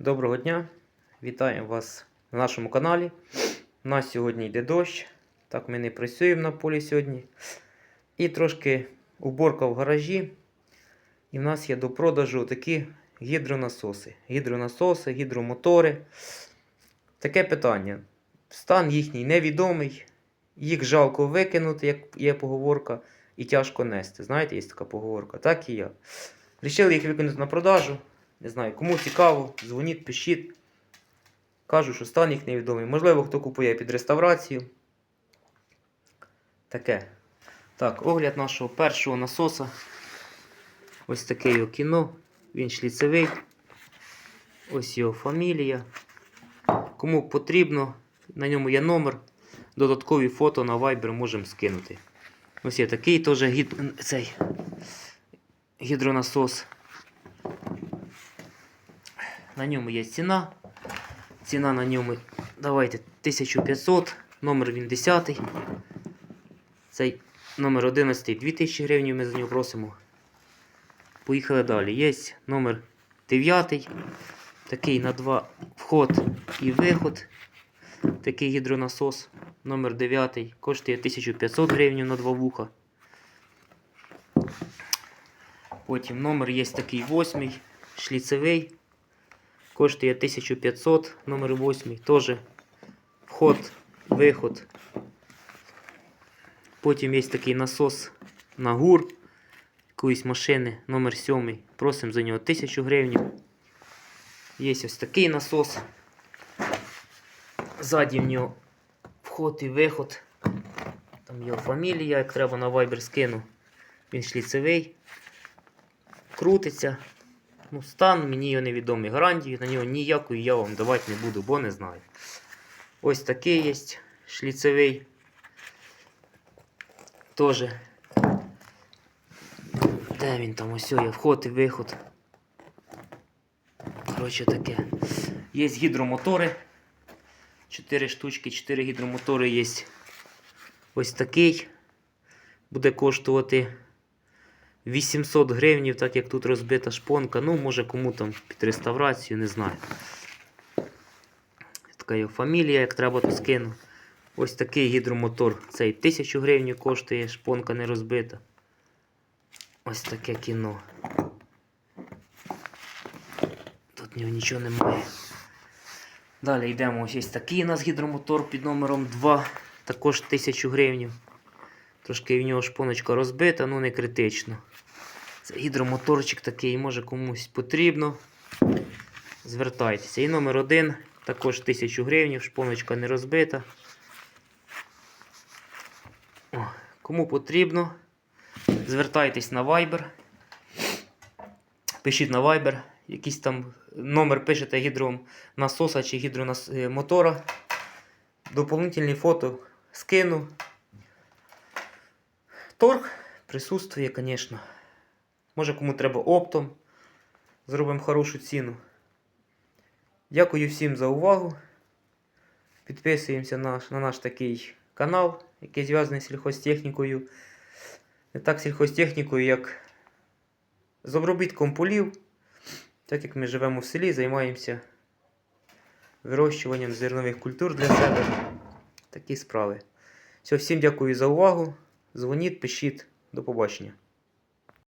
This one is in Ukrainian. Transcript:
Доброго дня! Вітаємо вас на нашому каналі. У нас сьогодні йде дощ. Так, ми не працюємо на полі сьогодні. І трошки уборка в гаражі. І в нас є до продажу такі гідронасоси. Гідронасоси, гідромотори. Таке питання. Стан їхній невідомий. Їх жалко викинути, як є поговорка, і тяжко нести. Знаєте, є така поговорка. Так і я. Рішили їх викинути на продажу. Не знаю, кому цікаво, дзвоніть, пишіть. Кажу, що стан їх невідомий. Можливо, хто купує під реставрацію. Таке. Так, огляд нашого першого насоса. Ось таке його кіно. Він шліцевий. Ось його фамілія. Кому потрібно, на ньому є номер. Додаткові фото на Viber можемо скинути. Ось є такий теж гід... цей гідронасос. На ньому є ціна. Ціна на ньому, давайте, 1500, номер він 10. Цей номер 11 2000 гривень ми за нього просимо. Поїхали далі. Є номер 9. Такий на два вход і виход. Такий гідронасос. Номер 9 коштує 1500 гривень на два вуха. Потім номер є такий 8, шліцевий. Коштує 1500, номер 8. Теж вход, виход. Потім є такий насос на гур якоїсь машини, номер 7. Просимо за нього 1000 гривень. Є ось такий насос. Ззаді в нього вход і виход. Там його фамілія, як треба на Viber скину. Він шліцевий. Крутиться. Ну, стан мені його невідомий. Гарантії на нього ніякої я вам давати не буду, бо не знаю. Ось такий є шліцевий. Тоже. Де він там? Ось є вход і виход. Коротше таке. Є гідромотори. 4 штучки, 4 гідромотори є. Ось такий. Буде коштувати 800 гривень, так як тут розбита шпонка. Ну, може кому там під реставрацію, не знаю. Така його фамілія, як треба, то скину. Ось такий гідромотор. Цей 1000 гривень коштує, шпонка не розбита. Ось таке кіно. Тут в нього нічого немає. Далі йдемо. Ось є такий у нас гідромотор під номером 2. Також 1000 гривень. Трошки в нього шпоночка розбита, ну не критично. Це гідромоторчик такий, може комусь потрібно. Звертайтеся. І номер 1 також 1000 гривень, шпоночка не розбита. О, кому потрібно, звертайтесь на Viber. Пишіть на Viber, якийсь там номер пишете гідронасоса чи гідромотора. Дополнительні фото скину. Торг присутствує, звісно. Може кому треба оптом. Зробимо хорошу ціну. Дякую всім за увагу. Підписуємося на на наш такий канал, який зв'язаний з сільхозтехнікою. Не так сільхозтехнікою, як з обробітком полів. Так як ми живемо в селі, займаємося вирощуванням зернових культур для себе. Такі справи. Все, всім дякую за увагу. Дзвоніть, пишіть. До побачення.